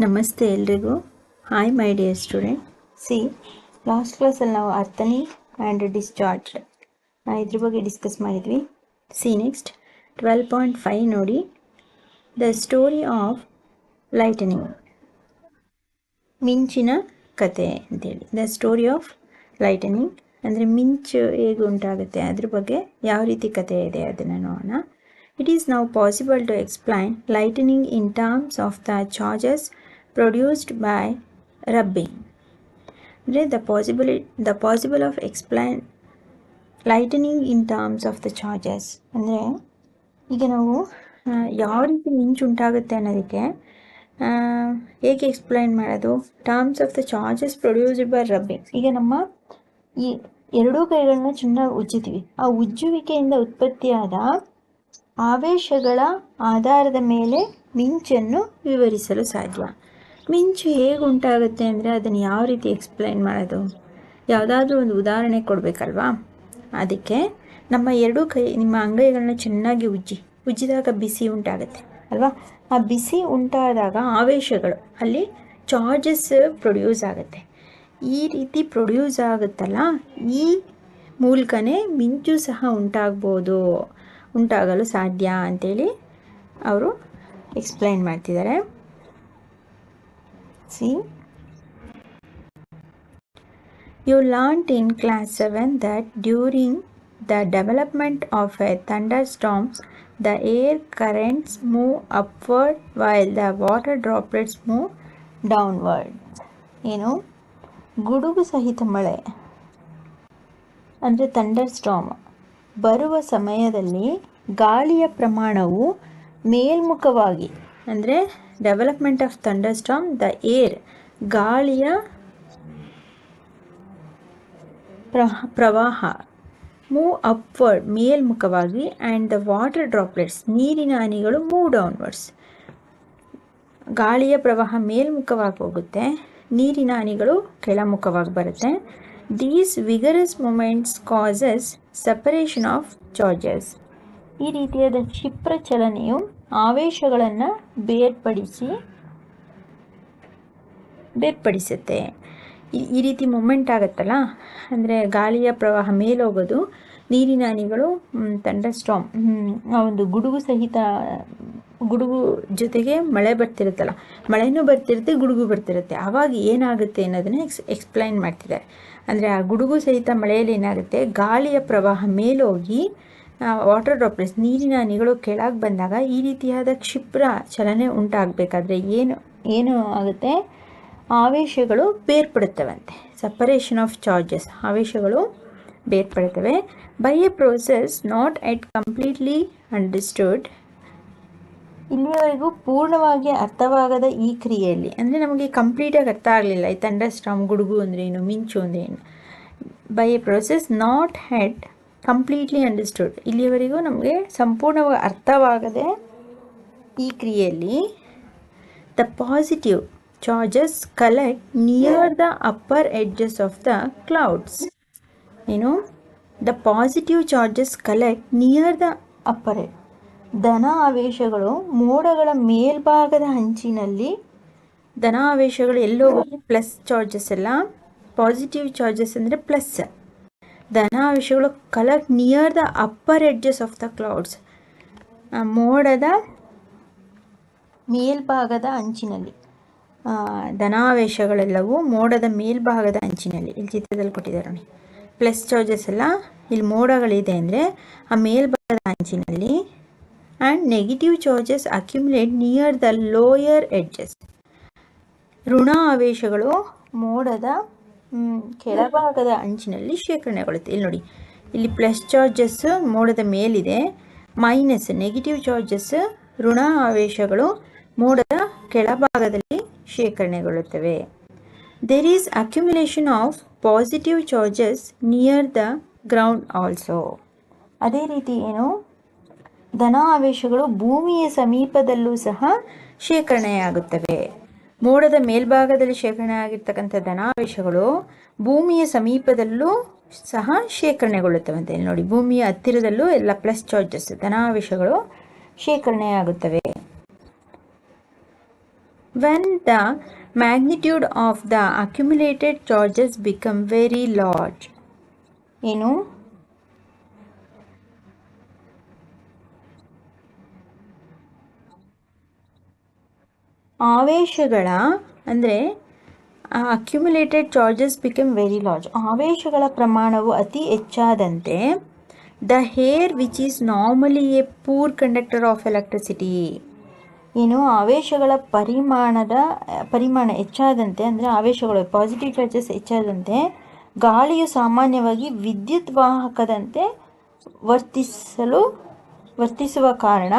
ನಮಸ್ತೆ ಎಲ್ರಿಗೂ. Hi my dear students last ಕ್ಲಾಸಲ್ಲಿ ನಾವು ಅರ್ಥನಿ ಆ್ಯಂಡ್ ಡಿಸ್ಚಾರ್ಜ್ ಇದ್ರ ಬಗ್ಗೆ ಡಿಸ್ಕಸ್ ಮಾಡಿದ್ವಿ. See next twelve point five ನೋಡಿ. ದ ಸ್ಟೋರಿ ಆಫ್ ಲೈಟನಿಂಗ್ ಮಿಂಚಿನ ಕತೆ ಅಂತೇಳಿ. ದ ಸ್ಟೋರಿ ಆಫ್ ಲೈಟನಿಂಗ್ ಅಂದರೆ ಮಿಂಚು ಹೇಗೆ ಉಂಟಾಗುತ್ತೆ, ಅದ್ರ ಬಗ್ಗೆ ಯಾವ ರೀತಿ ಕತೆ ಇದೆ ಅದನ್ನು ನೋಡೋಣ. ಇಟ್ ಈಸ್ ನಾವು possible to explain lightning in terms of the charges produced by rubbing The possibility, the possible of explain explain in terms of the charges. ಅಂದರೆ ಈಗ ನಾವು ಯಾವ ರೀತಿ ಮಿಂಚು ಉಂಟಾಗುತ್ತೆ ಅನ್ನೋದಕ್ಕೆ ಹೇಗೆ ಎಕ್ಸ್ಪ್ಲೈನ್ ಮಾಡೋದು? Terms of the charges produced by rubbing ಈಗ ನಮ್ಮ ಈ ಎರಡೂ ಕೈಗಳನ್ನ ಚೆನ್ನಾಗಿ ಉಜ್ಜಿತೀವಿ ಆ ಉಜ್ಜುವಿಕೆಯಿಂದ ಉತ್ಪತ್ತಿಯಾದ ಆವೇಶಗಳ ಆಧಾರದ ಮೇಲೆ ಮಿಂಚನ್ನು ವಿವರಿಸಲು ಸಾಧ್ಯ. ಮಿಂಚು ಹೇಗೆ ಉಂಟಾಗುತ್ತೆ ಅಂದರೆ ಅದನ್ನು ಯಾವ ರೀತಿ ಎಕ್ಸ್ಪ್ಲೈನ್ ಮಾಡೋದು? ಯಾವುದಾದ್ರೂ ಒಂದು ಉದಾಹರಣೆ ಕೊಡಬೇಕಲ್ವಾ? ಅದಕ್ಕೆ ನಮ್ಮ ಎರಡೂ ಕೈ, ನಿಮ್ಮ ಅಂಗೈಗಳನ್ನ ಚೆನ್ನಾಗಿ ಉಜ್ಜಿ. ಉಜ್ಜಿದಾಗ ಬಿಸಿ ಉಂಟಾಗುತ್ತೆ, ಅಲ್ವಾ? ಆ ಬಿಸಿ ಉಂಟಾದಾಗ ಆವೇಶಗಳು, ಅಲ್ಲಿ ಚಾರ್ಜಸ್ ಪ್ರೊಡ್ಯೂಸ್ ಆಗುತ್ತೆ. ಈ ರೀತಿ ಪ್ರೊಡ್ಯೂಸ್ ಆಗುತ್ತಲ್ಲ, ಈ ಮೂಲಕನೇ ಮಿಂಚು ಸಹ ಉಂಟಾಗ್ಬೋದು, ಉಂಟಾಗಲು ಸಾಧ್ಯ ಅಂತೇಳಿ ಅವರು ಎಕ್ಸ್ಪ್ಲೈನ್ ಮಾಡ್ತಿದ್ದಾರೆ. See You learnt in class 7 that during the development of a thunderstorm, the air currents move upward while the water droplets move downward. ಏನು ಗುಡುಗು ಸಹಿತ ಮಳೆ ಅಂದರೆ ಥಂಡರ್ ಸ್ಟಾಮ್ ಬರುವ ಸಮಯದಲ್ಲಿ ಗಾಳಿಯ ಪ್ರಮಾಣವು ಮೇಲ್ಮುಖವಾಗಿ ಅಂದರೆ development of thunderstorm the air ಗಾಳಿಯ ಪ್ರ- ಪ್ರವಾಹ. ಮೂವ್ ಅಪ್ವರ್ಡ್ ಮೇಲ್ಮುಖವಾಗಿ ಆ್ಯಂಡ್ ದ ವಾಟರ್ ಡ್ರಾಪ್ಲೆಟ್ಸ್ ನೀರಿನ ಹನಿಗಳು ಮೂವ್ ಡೌನ್ವರ್ಡ್ಸ್ ಗಾಳಿಯ ಪ್ರವಾಹ ಮೇಲ್ಮುಖವಾಗಿ ಹೋಗುತ್ತೆ, ನೀರಿನ ಹನಿಗಳು ಕೆಳಮುಖವಾಗಿ ಬರುತ್ತೆ. These vigorous movements causes separation of charges ಈ ರೀತಿಯಾದ ಕ್ಷಿಪ್ರ ಚಲನೆಯು ಆವೇಶಗಳನ್ನು ಬೇರ್ಪಡಿಸಿ, ಬೇರ್ಪಡಿಸುತ್ತೆ. ಈ- ರೀತಿ ಮೂಮೆಂಟ್ ಆಗುತ್ತಲ್ಲ? ಅಂದರೆ ಗಾಳಿಯ ಪ್ರವಾಹ ಮೇಲೋಗೋದು, ನೀರಿನ ಹನಿಗಳು ಸ್ಟಾಮ್ ಆ ಒಂದು ಗುಡುಗು ಸಹಿತ, ಗುಡುಗು ಜೊತೆಗೆ ಮಳೆ ಬರ್ತಿರುತ್ತಲ್ಲ? ಮಳೆನೂ ಬರ್ತಿರುತ್ತೆ, ಗುಡುಗು ಬರ್ತಿರುತ್ತೆ. ಆವಾಗ ಏನಾಗುತ್ತೆ ಅನ್ನೋದನ್ನ ಎಕ್ಸ್ ಎಕ್ಸ್ಪ್ಲೈನ್ ಮಾಡ್ತಿದ್ದಾರೆ. ಅಂದರೆ ಆ ಗುಡುಗು ಸಹಿತ ಮಳೆಯಲ್ಲಿ ಏನಾಗುತ್ತೆ? ಗಾಳಿಯ ಪ್ರವಾಹ ಮೇಲೋಗಿ ವಾಟರ್ ಡ್ರಾಪ್ಲೆಟ್ಸ್ ನೀರಿನ ಹನಿಗಳು ಕೆಳಗೆ ಬಂದಾಗ ಈ ರೀತಿಯಾದ ಕ್ಷಿಪ್ರ ಚಲನೆ ಉಂಟಾಗಬೇಕಾದ್ರೆ ಏನು ಏನು ಆಗುತ್ತೆ? ಆವೇಶಗಳು ಬೇರ್ಪಡುತ್ತವಂತೆ. ಸಪರೇಷನ್ ಆಫ್ ಚಾರ್ಜಸ್ ಆವೇಶಗಳು ಬೇರ್ಪಡುತ್ತವೆ. By a process not yet completely understood ಇಲ್ಲಿವರೆಗೂ ಪೂರ್ಣವಾಗಿ ಅರ್ಥವಾಗದ ಈ ಕ್ರಿಯೆಯಲ್ಲಿ, ಅಂದರೆ ನಮಗೆ ಕಂಪ್ಲೀಟಾಗಿ ಅರ್ಥ ಆಗಲಿಲ್ಲ. ಈ ತಂಡ ಸ್ಟಾಮ್ ಗುಡುಗು ಅಂದ್ರೇನು ಮಿಂಚು ಅಂದ್ರೇನು by a process not yet completely understood ಇಲ್ಲಿಯವರೆಗೂ ನಮಗೆ ಸಂಪೂರ್ಣವಾಗಿ ಅರ್ಥವಾಗದೆ ಈ ಕ್ರಿಯೆಯಲ್ಲಿ the positive charges collect near the upper edges of the clouds ಏನು? The positive charges collect near the upper edges ಧನ ಆವೇಶಗಳು ಮೋಡಗಳ ಮೇಲ್ಭಾಗದ ಹಂಚಿನಲ್ಲಿ ಧನ ಆವೇಶಗಳು ಎಲ್ಲೋಗುತ್ತೆ ಪ್ಲಸ್ ಚಾರ್ಜಸ್ ಎಲ್ಲ ಪಾಸಿಟಿವ್ ಚಾರ್ಜಸ್ ಅಂದರೆ ಪ್ಲಸ್ ಧನ collect near the upper edges of the clouds ಮೋಡದ ಮೇಲ್ಭಾಗದ ಅಂಚಿನಲ್ಲಿ. ಧನಾವೇಶಗಳೆಲ್ಲವೂ ಮೋಡದ ಮೇಲ್ಭಾಗದ ಅಂಚಿನಲ್ಲಿ. ಇಲ್ಲಿ ಚಿತ್ರದಲ್ಲಿ ಕೊಟ್ಟಿದ್ದಾರೆ ನೋಡಿ. ಪ್ಲಸ್ ಚಾರ್ಜಸ್ ಎಲ್ಲ ಇಲ್ಲಿ ಮೋಡಗಳಿದೆ ಅಂದರೆ ಆ ಮೇಲ್ಭಾಗದ ಅಂಚಿನಲ್ಲಿ and negative charges accumulate near the lower edges ಋಣ ಆವೇಶಗಳು ಮೋಡದ ಕೆಳಭಾಗದ ಅಂಚಿನಲ್ಲಿ ಶೇಖರಣೆಗೊಳ್ಳುತ್ತೆ. ಇಲ್ಲಿ ನೋಡಿ, ಇಲ್ಲಿ ಪ್ಲಸ್ ಚಾರ್ಜಸ್ ಮೋಡದ ಮೇಲಿದೆ ಮೈನಸ್ ನೆಗೆಟಿವ್ ಚಾರ್ಜಸ್ ಋಣ ಆವೇಶಗಳು ಮೋಡದ ಕೆಳಭಾಗದಲ್ಲಿ ಶೇಖರಣೆಗೊಳ್ಳುತ್ತವೆ. There is accumulation of positive charges near the ground also ಅದೇ ರೀತಿ ಏನು? ಧನ ಆವೇಶಗಳು ಭೂಮಿಯ ಸಮೀಪದಲ್ಲೂ ಸಹ ಶೇಖರಣೆಯಾಗುತ್ತವೆ. ಮೋಡದ ಮೇಲ್ಭಾಗದಲ್ಲಿ ಶೇಖರಣೆ ಆಗಿರ್ತಕ್ಕಂಥ ಧನಾವೇಶಗಳು ಭೂಮಿಯ ಸಮೀಪದಲ್ಲೂ ಸಹ ಶೇಖರಣೆಗೊಳ್ಳುತ್ತವೆ ಅಂತ ಹೇಳಿ ನೋಡಿ, ಭೂಮಿಯ ಹತ್ತಿರದಲ್ಲೂ ಎಲ್ಲ ಪ್ಲಸ್ ಚಾರ್ಜಸ್ ಧನಾವೇಶಗಳು ಶೇಖರಣೆಯಾಗುತ್ತವೆ. When the magnitude of the accumulated charges become very large ಏನು? ಆವೇಶಗಳ, ಅಂದರೆ accumulated charges become very large ಆವೇಶಗಳ ಪ್ರಮಾಣವು ಅತಿ ಹೆಚ್ಚಾದಂತೆ the air which is normally a poor conductor of electricity ಏನು ಆವೇಶಗಳ ಪರಿಮಾಣದ, ಪರಿಮಾಣ ಹೆಚ್ಚಾದಂತೆ, ಅಂದರೆ ಆವೇಶಗಳು ಪಾಸಿಟಿವ್ ಚಾರ್ಜಸ್ ಹೆಚ್ಚಾದಂತೆ, ಗಾಳಿಯು ಸಾಮಾನ್ಯವಾಗಿ ವಿದ್ಯುತ್ ವಾಹಕದಂತೆ ವರ್ತಿಸಲು, ವರ್ತಿಸುವ ಕಾರಣ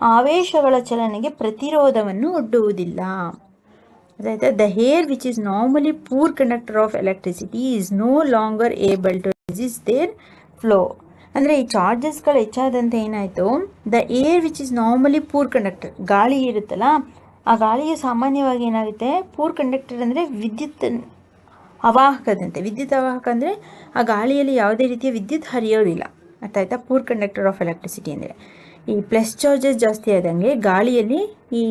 ಆವೇಶಗಳ ಚಲನೆಗೆ ಪ್ರತಿರೋಧವನ್ನು ಒಡ್ಡುವುದಿಲ್ಲ. ಅದಾಯ್ತಾ? The air which is normally poor conductor of electricity is no longer able to resist their flow ಅಂದರೆ ಈ ಚಾರ್ಜಸ್ಗಳು ಹೆಚ್ಚಾದಂತೆ ಏನಾಯಿತು? The air which is normally poor conductor ಗಾಳಿ ಇರುತ್ತಲ್ಲ, ಆ ಗಾಳಿಗೆ ಸಾಮಾನ್ಯವಾಗಿ ಏನಾಗುತ್ತೆ? ಪೂರ್ ಕಂಡಕ್ಟರ್ ಅಂದರೆ ವಿದ್ಯುತ್ ಅವಾಹಕದಂತೆ. ವಿದ್ಯುತ್ ಅವಾಹಕ ಅಂದರೆ ಆ ಗಾಳಿಯಲ್ಲಿ ಯಾವುದೇ ರೀತಿಯ ವಿದ್ಯುತ್ ಹರಿಯೋದಿಲ್ಲ. ಅರ್ಥ ಆಯ್ತಾ? ಪೂರ್ ಕಂಡಕ್ಟರ್ ಆಫ್ ಎಲೆಕ್ಟ್ರಿಸಿಟಿ ಅಂದರೆ. ಈ ಪ್ಲಸ್ ಚಾರ್ಜಸ್ ಜಾಸ್ತಿ ಆದಂಗೆ ಗಾಳಿಯಲ್ಲಿ ಈ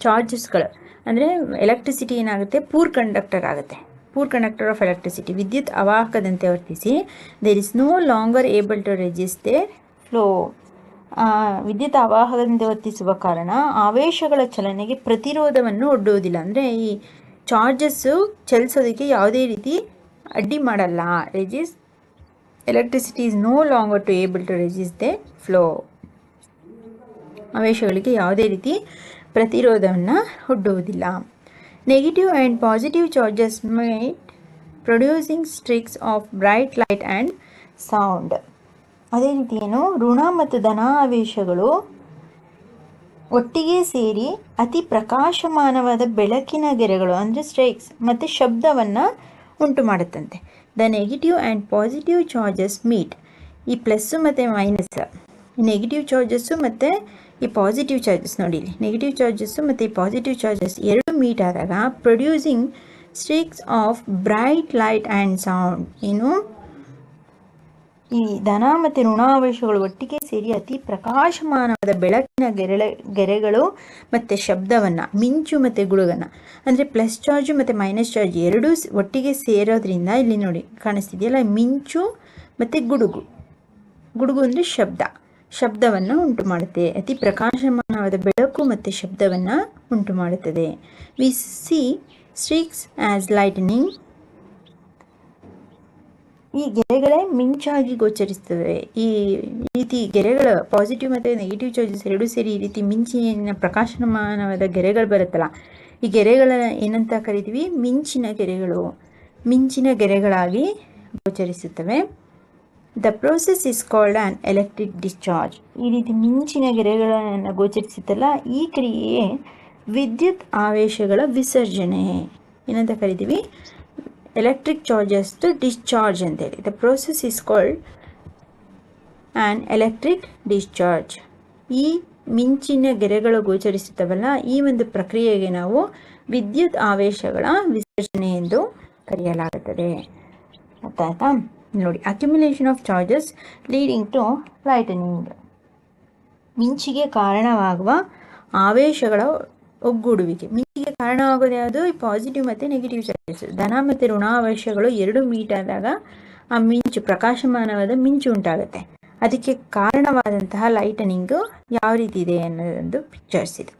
ಚಾರ್ಜಸ್ಗಳು ಅಂದರೆ ಎಲೆಕ್ಟ್ರಿಸಿಟಿ ಏನಾಗುತ್ತೆ? ಪೂರ್ ಕಂಡಕ್ಟರ್ ಆಗುತ್ತೆ. ಪೂರ್ ಕಂಡಕ್ಟರ್ ಆಫ್ ಎಲೆಕ್ಟ್ರಿಸಿಟಿ ವಿದ್ಯುತ್ ಅವಾಹಕದಂತೆ ವರ್ತಿಸಿ there is no longer able to resist their flow ವಿದ್ಯುತ್ ಅವಾಹಕದಂತೆ ವರ್ತಿಸುವ ಕಾರಣ ಆವೇಶಗಳ ಚಲನೆಗೆ ಪ್ರತಿರೋಧವನ್ನು ಒಡ್ಡುವುದಿಲ್ಲ. ಅಂದರೆ ಈ ಚಾರ್ಜಸ್ಸು ಚಲಿಸೋದಕ್ಕೆ ಯಾವುದೇ ರೀತಿ ಅಡ್ಡಿ ಮಾಡಲ್ಲ. Resist electricity is no longer to able to resist the flow ಆವೇಶಗಳಿಗೆ ಯಾವುದೇ ರೀತಿ ಪ್ರತಿರೋಧವನ್ನು ಹುಡ್ಡುವುದಿಲ್ಲ negative and positive charges meet producing streaks of bright light and sound ಅದೇ ರೀತಿ ಏನು? ಋಣ ಮತ್ತು ಧನಾವೇಶಗಳು ಒಟ್ಟಿಗೆ ಸೇರಿ ಅತಿ ಪ್ರಕಾಶಮಾನವಾದ ಬೆಳಕಿನ ಗೆರೆಗಳು, ಅಂದರೆ ಸ್ಟ್ರೈಕ್ಸ್ ಮತ್ತು ಶಬ್ದವನ್ನು ಉಂಟು ಮಾಡುತ್ತಂತೆ. The negative and positive charges meet ಈ ಪ್ಲಸ್ಸು ಮತ್ತು ಮೈನಸ್ ನೆಗೆಟಿವ್ ಚಾರ್ಜಸ್ಸು ಮತ್ತು ಈ ಪಾಸಿಟಿವ್ ಚಾರ್ಜಸ್ ನೋಡಿ ಇಲ್ಲಿ ನೆಗೆಟಿವ್ ಚಾರ್ಜಸ್ಸು ಮತ್ತು ಈ ಪಾಸಿಟಿವ್ ಚಾರ್ಜಸ್ ಎರಡು ಮೀಟ್ ಆದಾಗ producing streaks of bright light and sound ಏನು? ಈ ಧನ ಮತ್ತು ಋಣಾವೇಶಗಳು ಒಟ್ಟಿಗೆ ಸೇರಿ ಅತಿ ಪ್ರಕಾಶಮಾನವಾದ ಬೆಳಕಿನ ಗೆರೆಳೆ, ಗೆರೆಗಳು ಮತ್ತು ಶಬ್ದವನ್ನು, ಮಿಂಚು ಮತ್ತು ಗುಳುಗನ್ನು. ಅಂದರೆ ಪ್ಲಸ್ ಚಾರ್ಜು ಮತ್ತು ಮೈನಸ್ ಚಾರ್ಜ್ ಎರಡೂ ಒಟ್ಟಿಗೆ ಸೇರೋದ್ರಿಂದ ಇಲ್ಲಿ ನೋಡಿ ಕಾಣಿಸ್ತಿದೆಯಲ್ಲ, ಮಿಂಚು ಮತ್ತು ಗುಡುಗು. ಗುಡುಗು ಅಂದರೆ ಶಬ್ದ. ಶಬ್ದವನ್ನು ಉಂಟು ಮಾಡುತ್ತೆ ಅತಿ ಪ್ರಕಾಶಮಾನವಾದ ಬೆಳಕು ಮತ್ತು ಶಬ್ದವನ್ನು ಉಂಟು ಮಾಡುತ್ತದೆ we see streaks as lightning ಈ ಗೆರೆಗಳೇ ಮಿಂಚಾಗಿ ಗೋಚರಿಸ್ತವೆ ಈ ರೀತಿ ಗೆರೆಗಳ ಪಾಸಿಟಿವ್ ಮತ್ತು ನೆಗೆಟಿವ್ ಚಾರ್ಜಸ್ ಎರಡೂ ಸೇರಿ ಈ ರೀತಿ ಮಿಂಚಿನ ಪ್ರಕಾಶಮಾನವಾದ ಗೆರೆಗಳು ಬರುತ್ತಲ್ಲ, ಈ ಗೆರೆಗಳ ಏನಂತ ಕರಿತೀವಿ? ಮಿಂಚಿನ ಗೆರೆಗಳು. ಮಿಂಚಿನ ಗೆರೆಗಳಾಗಿ ಗೋಚರಿಸುತ್ತವೆ. The process is called an electric discharge ಈ ರೀತಿ ಮಿಂಚಿನ ಗೆರೆಗಳನ್ನು ಗೋಚರಿಸುತ್ತಲ್ಲ, ಈ ಕ್ರಿಯೆಯೇ ವಿದ್ಯುತ್ ಆವೇಶಗಳ ವಿಸರ್ಜನೆ. ಏನಂತ ಕರಿತೀವಿ? ಎಲೆಕ್ಟ್ರಿಕ್ ಚಾರ್ಜಸ್ ಟು ಡಿಸ್ಚಾರ್ಜ್ ಅಂತೇಳಿ the process is called an electric discharge ಈ ಮಿಂಚಿನ ಗೆರೆಗಳು ಗೋಚರಿಸುತ್ತವಲ್ಲ, ಈ ಒಂದು ಪ್ರಕ್ರಿಯೆಗೆ ನಾವು ವಿದ್ಯುತ್ ಆವೇಶಗಳ ವಿಸರ್ಜನೆ ಎಂದು ಕರೆಯಲಾಗುತ್ತದೆ. ಅರ್ಥ ಆಯ್ತಾ? ನೋಡಿ accumulation of charges leading to lightning ಮಿಂಚಿಗೆ ಕಾರಣವಾಗುವ ಆವೇಶಗಳ ಒಗ್ಗೂಡುವಿಕೆ. ಮಿಂಚಿಗೆ ಕಾರಣವಾಗೋದು ಯಾವುದು? ಈ ಪಾಸಿಟಿವ್ ಮತ್ತು ನೆಗೆಟಿವ್ ಚಾರ್ಜಸ್ ಧನ ಮತ್ತು ಋಣಾವೇಶಗಳು ಎರಡು ಮೀಟ್ ಆದಾಗ ಆ ಮಿಂಚು, ಪ್ರಕಾಶಮಾನವಾದ ಮಿಂಚು ಉಂಟಾಗುತ್ತೆ. ಅದಕ್ಕೆ ಕಾರಣವಾದಂತಹ ಲೈಟನಿಂಗು ಯಾವ ರೀತಿ ಇದೆ ಅನ್ನೋದೊಂದು ಪಿಕ್ಚರ್ಸ್ ಇದು.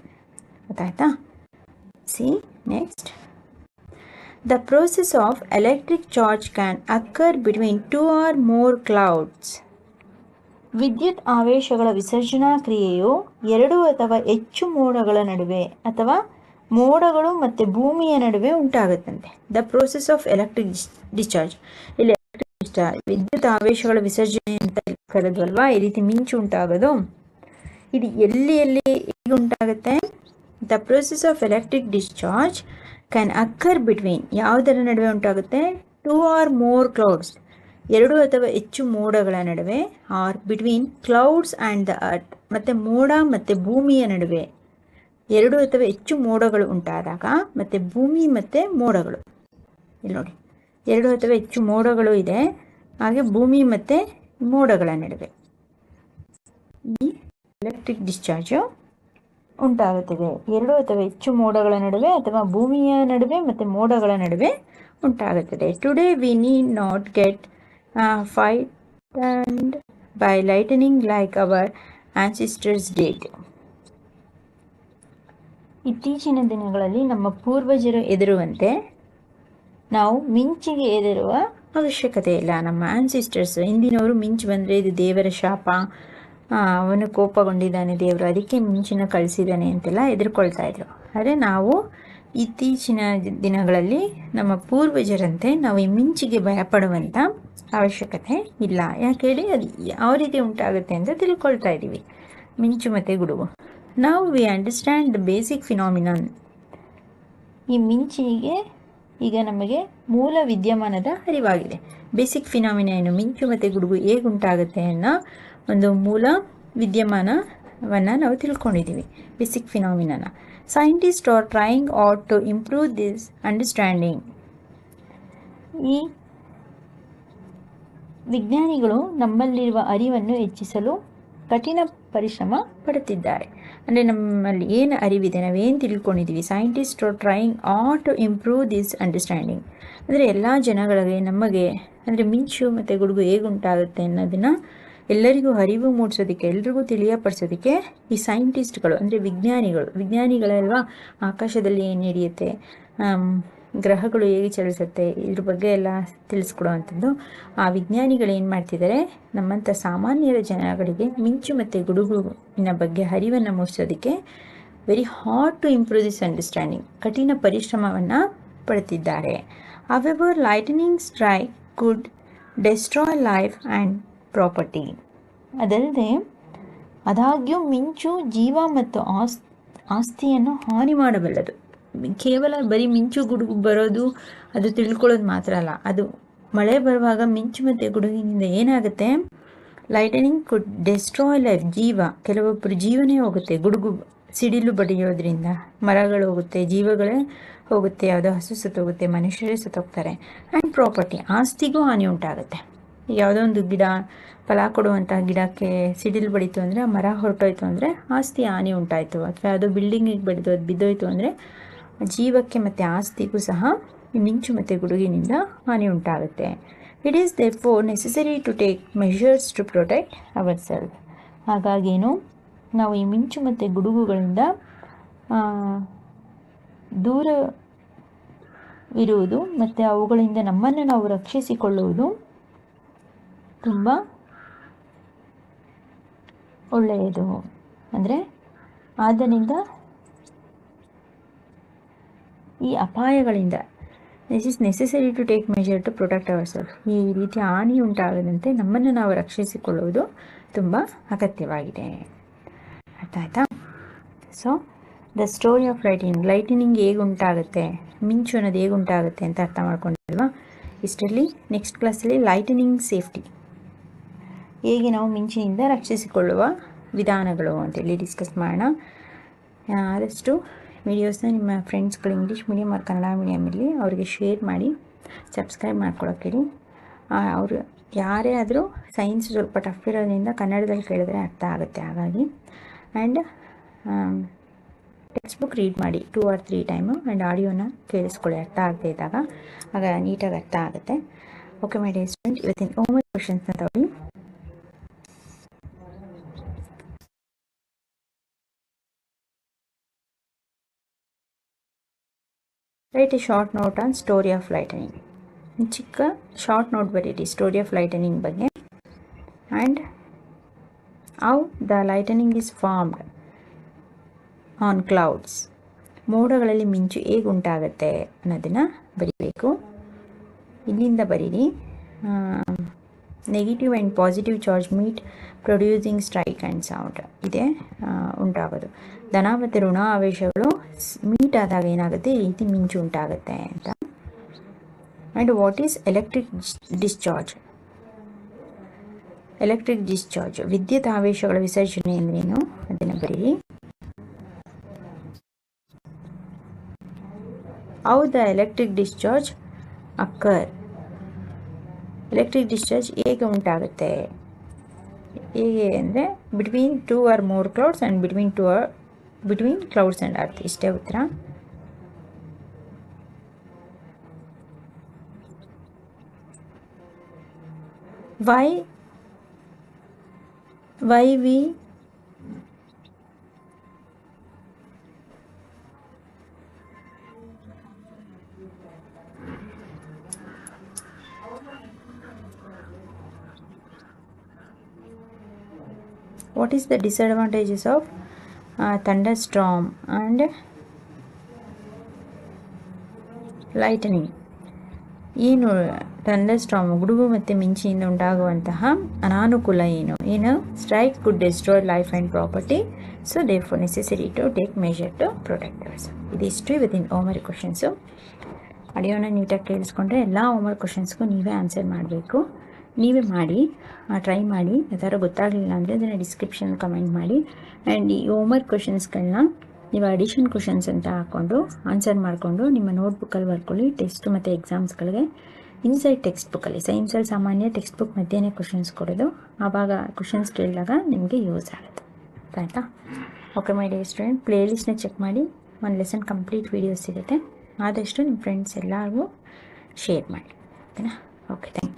ಗೊತ್ತಾಯ್ತಾ see next The process of electric charge can occur between two or more clouds. ವಿದ್ಯುತ್ ಆವೇಶಗಳ ವಿಸರ್ಜನಾ ಕ್ರಿಯೆಯು ಎರಡು ಅಥವಾ ಹೆಚ್ಚು ಮೋಡಗಳ ನಡುವೆ ಅಥವಾ ಮೋಡಗಳು ಮತ್ತು ಭೂಮಿಯ ನಡುವೆ ಉಂಟಾಗುತ್ತಂತೆ. The process of electric discharge ಇಲ್ಲಿ ಎಲೆಕ್ಟ್ರಿಕ್ ಡಿಸ್ಚಾರ್ಜ್ ವಿದ್ಯುತ್ ಆವೇಶಗಳ ವಿಸರ್ಜನೆ ಅಂತ ಕರೆದ್ವಲ್ವಾ? ಈ ರೀತಿ ಮಿಂಚು ಉಂಟಾಗೋದು. ಇದು ಎಲ್ಲಿ ಎಲ್ಲಿ ಹೇಗೆ ಉಂಟಾಗುತ್ತೆ? The process of electric discharge can occur between ಯಾವುದರ ನಡುವೆ ಉಂಟಾಗುತ್ತೆ? ಟೂ ಆರ್ ಮೋರ್ ಕ್ಲೌಡ್ಸ್ ಎರಡು ಅಥವಾ ಹೆಚ್ಚು ಮೋಡಗಳ ನಡುವೆ or between clouds and the earth ಮತ್ತು ಮೋಡ ಮತ್ತು ಭೂಮಿಯ ನಡುವೆ ಎರಡು ಅಥವಾ ಹೆಚ್ಚು ಮೋಡಗಳು ಉಂಟಾದಾಗ ಮತ್ತು ಭೂಮಿ ಮತ್ತು ಮೋಡಗಳು. ಇಲ್ಲಿ ನೋಡಿ, ಎರಡು ಅಥವಾ ಹೆಚ್ಚು ಮೋಡಗಳು ಇದೆ, ಹಾಗೆ ಭೂಮಿ ಮತ್ತು ಮೋಡಗಳ ನಡುವೆ. ಈ ಎಲೆಕ್ಟ್ರಿಕ್ ಡಿಸ್ಚಾರ್ಜು ಉಂಟಾಗುತ್ತದೆ. ಎರಡು ಅಥವಾ ಹೆಚ್ಚು ಮೋಡಗಳ ನಡುವೆ ಅಥವಾ ಭೂಮಿಯ ನಡುವೆ ಮತ್ತು ಮೋಡಗಳ ನಡುವೆ ಉಂಟಾಗುತ್ತದೆ. Today we need not get frightened by lightning like our ancestors did ಇತ್ತೀಚಿನ ದಿನಗಳಲ್ಲಿ ನಮ್ಮ ಪೂರ್ವಜರು ಎದುರುವಂತೆ ನಾವು ಮಿಂಚಿಗೆ ಎದುರುವ ಅವಶ್ಯಕತೆ ಇಲ್ಲ. ನಮ್ಮ ಆನ್ಸಿಸ್ಟರ್ಸ್ ಹಿಂದಿನವರು ಮಿಂಚು ಬಂದರೆ ಇದು ದೇವರ ಶಾಪ ಅವನು ಕೋಪಗೊಂಡಿದ್ದಾನೆ ದೇವರು. ಅದಕ್ಕೆ ಮುಂಚಿನ ಕಳಿಸಿದ್ದಾನೆ ಅಂತೆಲ್ಲ ಎದುರ್ಕೊಳ್ತಾ ಇದ್ರು. ಆದರೆ ನಾವು ಇತ್ತೀಚಿನ ದಿನಗಳಲ್ಲಿ ನಮ್ಮ ಪೂರ್ವಜರಂತೆ ನಾವು ಈ ಮಿಂಚಿಗೆ ಭಯಪಡುವಂಥ ಅವಶ್ಯಕತೆ ಇಲ್ಲ. ಯಾಕೆ ಹೇಳಿ, ಅದು ಯಾವ ರೀತಿ ಉಂಟಾಗುತ್ತೆ ಅಂತ ತಿಳ್ಕೊಳ್ತಾ ಇದ್ದೀವಿ. ಮಿಂಚು ಮತ್ತು ಗುಡುಗು. ನಾವು we understand the basic phenomenon ಈ ಮಿಂಚಿಗೆ ಈಗ ನಮಗೆ ಮೂಲ ವಿದ್ಯಮಾನದ ಅರಿವಾಗಿದೆ. ಬೇಸಿಕ್ ಫಿನಾಮಿನ ಏನು? ಮಿಂಚು ಮತ್ತು ಗುಡುಗು ಹೇಗೆ ಉಂಟಾಗುತ್ತೆ ಅನ್ನೋ ಒಂದು ಮೂಲ ವಿದ್ಯಮಾನವನ್ನು ನಾವು ತಿಳ್ಕೊಂಡಿದ್ದೀವಿ basic phenomenon scientist are trying are to improve this understanding ಈ ವಿಜ್ಞಾನಿಗಳು ನಮ್ಮಲ್ಲಿರುವ ಅರಿವನ್ನು ಹೆಚ್ಚಿಸಲು ಕಠಿಣ ಪರಿಶ್ರಮ ಪಡುತ್ತಿದ್ದಾರೆ. ಅಂದರೆ ನಮ್ಮಲ್ಲಿ ಏನು ಅರಿವಿದೆ, ನಾವೇನು ತಿಳ್ಕೊಂಡಿದ್ದೀವಿ scientist are trying are to improve this understanding ಅಂದರೆ ಎಲ್ಲ ಜನಗಳಿಗೆ ನಮಗೆ, ಅಂದರೆ ಮಿಂಚು ಮತ್ತು ಗುಡುಗು ಹೇಗೆ ಉಂಟಾಗುತ್ತೆ ಅನ್ನೋದನ್ನು ಎಲ್ಲರಿಗೂ ಅರಿವು ಮೂಡಿಸೋದಕ್ಕೆ, ಎಲ್ರಿಗೂ ತಿಳಿಯಪಡಿಸೋದಕ್ಕೆ ಈ ಸೈಂಟಿಸ್ಟ್ಗಳು ಅಂದರೆ ವಿಜ್ಞಾನಿಗಳು, ವಿಜ್ಞಾನಿಗಳಲ್ವಾ ಆಕಾಶದಲ್ಲಿ ಏನು ನಡೆಯುತ್ತೆ ಗ್ರಹಗಳು ಹೇಗೆ ಚಲಿಸುತ್ತೆ, ಇದ್ರ ಬಗ್ಗೆ ಎಲ್ಲ ತಿಳಿಸ್ಕೊಡುವಂಥದ್ದು. ಆ ವಿಜ್ಞಾನಿಗಳು ಏನು ಮಾಡ್ತಿದ್ದಾರೆ, ನಮ್ಮಂಥ ಸಾಮಾನ್ಯರ ಜನಗಳಿಗೆ ಮಿಂಚು ಮತ್ತು ಗುಡುಗುವಿನ ಬಗ್ಗೆ ಅರಿವನ್ನು ಮೂಡಿಸೋದಕ್ಕೆ very hard to improve this understanding ಕಠಿಣ ಪರಿಶ್ರಮವನ್ನು ಪಡುತ್ತಿದ್ದಾರೆ however lightning strike could destroy life and property. ಅದಲ್ಲದೆ, ಆದಾಗ್ಯೂ ಮಿಂಚು ಜೀವ ಮತ್ತು ಆಸ್, ಆಸ್ತಿಯನ್ನು ಹಾನಿ ಮಾಡಬಲ್ಲದು. ಕೇವಲ ಬರೀ ಮಿಂಚು ಗುಡುಗು ಬರೋದು ಅದು ತಿಳ್ಕೊಳ್ಳೋದು ಮಾತ್ರ ಅಲ್ಲ. ಅದು ಮಳೆ ಬರುವಾಗ ಮಿಂಚು ಮತ್ತು ಗುಡುಗಿನಿಂದ ಏನಾಗುತ್ತೆ? ಲೈಟನಿಂಗ್ ಕುಡ್ ಡೆಸ್ಟ್ರಾಯ್ ಲೈಫ್ ಜೀವ ಕೆಲವೊಬ್ಬರು ಜೀವನೇ ಹೋಗುತ್ತೆ. ಗುಡುಗು ಸಿಡಿಲು ಬಡಿಯೋದ್ರಿಂದ ಮರಗಳು ಹೋಗುತ್ತೆ, ಜೀವಗಳೇ ಹೋಗುತ್ತೆ, ಯಾವುದೋ ಹಸು ಸತ್ತೋಗುತ್ತೆ, ಮನುಷ್ಯರೇ ಸತ್ತೋಗ್ತಾರೆ. ಆ್ಯಂಡ್ ಪ್ರಾಪರ್ಟಿ ಆಸ್ತಿಗೂ ಹಾನಿ ಉಂಟಾಗುತ್ತೆ. ಯಾವುದೋ ಒಂದು ಗಿಡ, ಫಲ ಕೊಡುವಂತಹ ಗಿಡಕ್ಕೆ ಸಿಡಿಲು ಬಡಿತು ಅಂದರೆ, ಮರ ಹೊರಟೋಯ್ತು ಅಂದರೆ, ಆಸ್ತಿ ಹಾನಿ ಉಂಟಾಯಿತು. ಅಥವಾ ಅದು ಬಿಲ್ಡಿಂಗಿಗೆ ಬಡಿದು, ಅದು ಬಿದ್ದೋಯ್ತು ಅಂದರೆ, ಜೀವಕ್ಕೆ ಮತ್ತು ಆಸ್ತಿಗೂ ಸಹ ಮಿಂಚು ಮತ್ತು ಗುಡುಗಿನಿಂದ ಹಾನಿ ಉಂಟಾಗುತ್ತೆ. It is therefore necessary to take measures to protect our self ಹಾಗಾಗೇನು, ನಾವು ಈ ಮಿಂಚು ಮತ್ತು ಗುಡುಗುಗಳಿಂದ ದೂರ ಇರುವುದು ಮತ್ತು ಅವುಗಳಿಂದ ನಮ್ಮನ್ನು ನಾವು ರಕ್ಷಿಸಿಕೊಳ್ಳುವುದು ತುಂಬ ಒಳ್ಳೆಯದು. ಅಂದರೆ ಆದ್ದರಿಂದ ಈ ಅಪಾಯಗಳಿಂದ this is necessary to take measure to protect our self ಈ ರೀತಿಯ ಹಾನಿ ಉಂಟಾಗದಂತೆ ನಮ್ಮನ್ನು ನಾವು ರಕ್ಷಿಸಿಕೊಳ್ಳುವುದು ತುಂಬ ಅಗತ್ಯವಾಗಿದೆ. ಅರ್ಥ ಆಯ್ತಾ so the story of lightning lightning ಹೇಗೆ ಉಂಟಾಗುತ್ತೆ, ಮಿಂಚು ಅನ್ನೋದು ಹೇಗೆ ಉಂಟಾಗುತ್ತೆ ಅಂತ ಅರ್ಥ ಮಾಡ್ಕೊಂಡಿಲ್ವಾ? ಇಷ್ಟರಲ್ಲಿ ನೆಕ್ಸ್ಟ್ ಕ್ಲಾಸಲ್ಲಿ ಲೈಟನಿಂಗ್ ಸೇಫ್ಟಿ ಹೇಗೆ ನಾವು ಮಿಂಚಿನಿಂದ ರಕ್ಷಿಸಿಕೊಳ್ಳುವ ವಿಧಾನಗಳು ಅಂತೇಳಿ ಡಿಸ್ಕಸ್ ಮಾಡೋಣ. ಆದಷ್ಟು ವಿಡಿಯೋಸ್ನ ನಿಮ್ಮ ಫ್ರೆಂಡ್ಸ್ಗಳು ಇಂಗ್ಲೀಷ್ ಮೀಡಿಯಮ್ ಅವ್ರು ಕನ್ನಡ ಮೀಡಿಯಮಲ್ಲಿ ಅವರಿಗೆ ಶೇರ್ ಮಾಡಿ ಸಬ್ಸ್ಕ್ರೈಬ್ ಮಾಡ್ಕೊಳಕ್ಕೆ ಅವರು ಯಾರೇ ಆದರೂ ಸೈನ್ಸ್ ಸ್ವಲ್ಪ ಟಫ್ ಇರೋದ್ರಿಂದ ಕನ್ನಡದಲ್ಲಿ ಕೇಳಿದ್ರೆ ಅರ್ಥ ಆಗುತ್ತೆ ಹಾಗಾಗಿ. ಆ್ಯಂಡ್ ಟೆಕ್ಸ್ಟ್ ಬುಕ್ ರೀಡ್ ಮಾಡಿ two or three time and ಆಡಿಯೋನ ಕೇಳಿಸ್ಕೊಳ್ಳಿ, ಅರ್ಥ ಆಗದೆ ಇದ್ದಾಗ. ಆಗ ನೀಟಾಗಿ ಅರ್ಥ ಆಗುತ್ತೆ. ಓಕೆ ಮೈ ಡಿಯರ್ ಸ್ಟೂಡೆಂಟ್ ಇವತ್ತಿನ ಹೋಮ್ವರ್ಕ್ ಕ್ವಶನ್ಸ್ನ ತಗೊಳ್ಳಿ. Write a short note on story of lightning ಚಿಕ್ಕ ಶಾರ್ಟ್ ನೋಟ್ ಬರೀರಿ ಸ್ಟೋರಿ ಆಫ್ ಲೈಟನಿಂಗ್ ಬಗ್ಗೆ. And how the lightning is formed on clouds ಮೋಡಗಳಲ್ಲಿ ಮಿಂಚು ಹೇಗೆ ಉಂಟಾಗುತ್ತೆ ಅನ್ನೋದನ್ನು ಬರಿಬೇಕು. ಇಲ್ಲಿಂದ ಬರೀರಿ. Negative and positive charge meet producing strike and sound ಇದೆ ಉಂಟಾಗೋದು. ಧನ ಮತ್ತು ಋಣ ಆವೇಶಗಳು ಮೀಟ್ ಆದಾಗ ಏನಾಗುತ್ತೆ? ಈ ರೀತಿ ಮಿಂಚು ಉಂಟಾಗುತ್ತೆ ಅಂತ. And what is electric discharge electric discharge ವಿದ್ಯುತ್ ಆವೇಶಗಳ ವಿಸರ್ಜನೆ ಅಂದ್ರೇನು ಅದನ್ನು ಬರೀ how the electric discharge occur electric discharge ಹೇಗೆ ಉಂಟಾಗುತ್ತೆ ಹೇಗೆ ಅಂದರೆ between two or more clouds and between two or between clouds and earth ಇಷ್ಟೇ ಉತ್ತರ why why we what is the disadvantages of uh, thunderstorm and lightning? ಏನು ಥಂಡರ್ಸ್ಟಾಮ್ ಗುಡುಗು ಮತ್ತು ಮಿಂಚಿಯಿಂದ ಉಂಟಾಗುವಂತಹ ಅನಾನುಕೂಲ ಏನು ಏನು strike could destroy life and property so therefore necessary to take measure to protect ours ಇದಿಷ್ಟು ಇವತ್ತಿನ ಓಮರಿ ಕ್ವಶನ್ಸು ಆಡಿಯೋನ ನೀಟಾಗಿ ಕೇಳಿಸ್ಕೊಂಡ್ರೆ ಎಲ್ಲ ಹೋಮ್ವರ್ಕ್ ಕ್ವಶನ್ಸ್ಗೂ ನೀವೇ ಆನ್ಸರ್ ಮಾಡಬೇಕು. ನೀವೇ ಮಾಡಿ ಟ್ರೈ ಮಾಡಿ. ಯಾವ್ದಾದ್ರು ಗೊತ್ತಾಗಲಿಲ್ಲ ಅಂದರೆ ಅದನ್ನು ಡಿಸ್ಕ್ರಿಪ್ಷನ್ ಕಮೆಂಟ್ ಮಾಡಿ. ಆ್ಯಂಡ್ ಈ ಹೋಮ್ವರ್ಕ್ ಕ್ವಶನ್ಸ್ಗಳನ್ನ ನೀವು ಅಡಿಷನ್ ಕ್ವಶನ್ಸ್ ಅಂತ ಹಾಕ್ಕೊಂಡು ಆನ್ಸರ್ ಮಾಡಿಕೊಂಡು ನಿಮ್ಮ ನೋಟ್ಬುಕ್ಕಲ್ಲಿ ಬರ್ಕೊಳ್ಳಿ ಟೆಸ್ಟ್ ಮತ್ತು ಎಕ್ಸಾಮ್ಸ್ಗಳಿಗೆ ಇನ್ಸೈಡ್ ಟೆಕ್ಸ್ಟ್ ಬುಕ್ಕಲ್ಲಿ ಸೈನ್ಸಲ್ಲಿ ಸಾಮಾನ್ಯ ಟೆಕ್ಸ್ಟ್ ಬುಕ್ ಮಧ್ಯಾಹ್ನ ಕ್ವಶನ್ಸ್ ಕೊಡೋದು. ಆವಾಗ ಕ್ವಶನ್ಸ್ ಕೇಳಿದಾಗ ನಿಮಗೆ ಯೂಸ್ ಆಗುತ್ತೆ. ಆಯಿತಾ? ಓಕೆ ಮೈ ಡಿಯರ್ ಸ್ಟೂಡೆಂಟ್ ಪ್ಲೇಲಿಸ್ಟ್ನ ಚೆಕ್ ಮಾಡಿ. ಒಂದು ಲೆಸನ್ ಕಂಪ್ಲೀಟ್ ವೀಡಿಯೋಸ್ ಸಿಗುತ್ತೆ. ಆದಷ್ಟು ನಿಮ್ಮ ಫ್ರೆಂಡ್ಸ್ ಎಲ್ಲರಿಗೂ ಶೇರ್ ಮಾಡಿ. ಓಕೆನಾ ಓಕೆ ಥ್ಯಾಂಕ್ ಯು